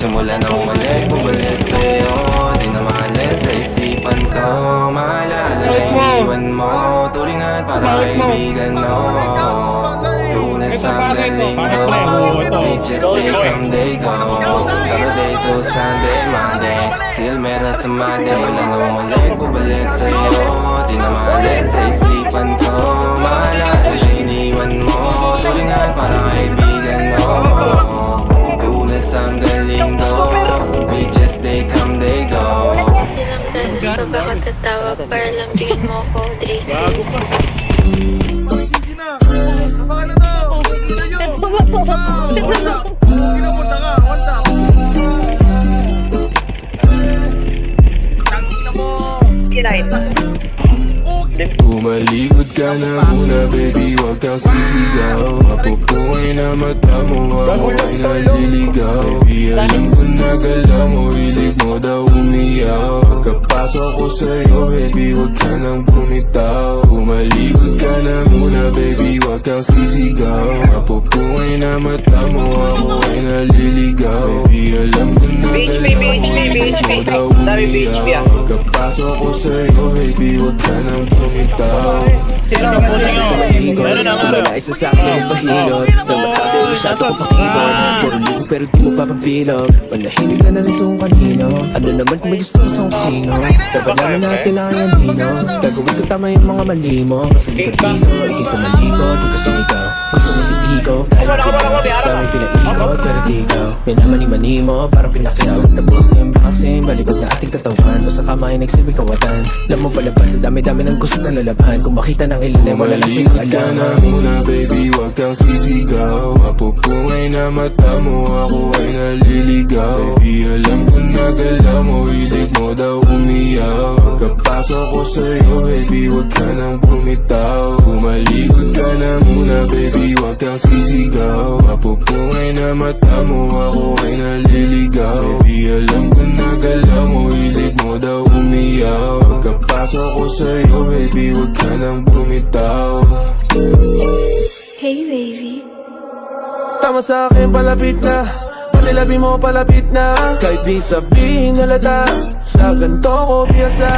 Simula na umalik, bumalik sa'yo. Di na maalis sa isipan ko. Maalala iniwan mo. Turingan para kaibigan mo. Lunes hanggang linggo Beaches day come day go. Saturday to Sunday, Monday. Still meron sa Monday. Simula na umalik, bumalik sa'yo. Di na lang bigyan mo ako daily? Bago pa. Gina, Pinapunta ka, na muna baby Huwag kang sisigaw. Mapupungay na mata mo Ako naliligaw. Baby alam ko na galaw mo Hilig mo daw umiyaw. Pagkapasok ko sa'yo baby Huwag ka nang bumitaw. Umalikod ka na muna baby Huwag kang sisigaw. Mapupungay na mata mo Ako naliligaw. Baby alam Hilig mo daw umiyaw Pagkapasok ko sa'yo baby Huwag ka nang bumitaw Ano na, ano? Wala isa sa ang pahilot Nang pero di mo papabilog Manahimik ka na rin sa kung kanino Ano naman kung may gusto mo sa kung sino? Dapat natin ang ang dino Gagawin ko tama yung mga mali mo. Ka dino, ikit ko maliko Di ka minamani-mani mo Parang pinakyaw, tapos na yung boxing Balibag na ating katawan. Basta kamay nagsilbing kawatan. Alam mo palaban sa dami-dami ng gusto na lalaban. Kung makita ng ilalim, wala lang Umalikod sa'yo ka na muna baby, huwag kang sisigaw. Mapupungay na mata mo, ako ay naliligaw. Baby, alam ko na galaw mo, hilig mo daw umiyaw. Pagkapasok ko sa'yo baby, huwag ka nang bumitaw. Umalikod ka na muna baby, huwag kang sisigaw na mata mo, ako ay naliligaw. Baby, alam ko na galaw mo, hilig mo daw umiyaw. Pagkapasok ko sa'yo baby, huwag ka nang bumitaw. Hey, baby. Tama sa akin palapit na. Panilabi mo palapit na. Kahit di sabihin halata Sa ganito ko piyasa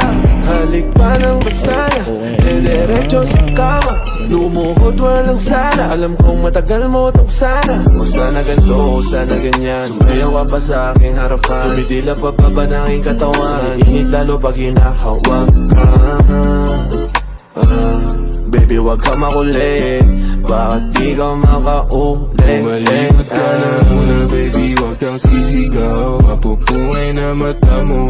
Halik pa ng kama Lumuhod walang sana. Alam kong matagal mo tong sana. O sana ganito sana ganyan. Sumayaw pa sa aking harapan. Tumidila pa pa ba ng aking katawan? Init lalo pag hinahawak ka. Ah, Baby, wag ka makulit Bakit di ka makaulit? Umalikod ka na muna baby, huwag kang sisigaw. Mapupungay na mata mo,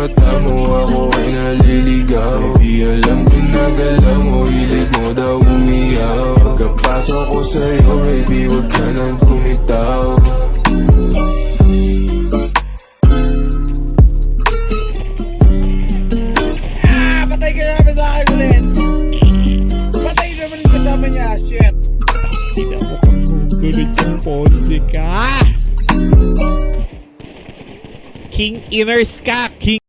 mata mo, ako ay naliligaw Baby, alam ko na galaw mo, hilig mo daw umiyaw Pagkapasok ko sa'yo baby, huwag ka nang bumitaw Ah, patay ka naman sa akin ulit. Patay naman yung kasama niya. Shit. Hindi mo kang gugulit yung Ponzi ka. King Inners ka! King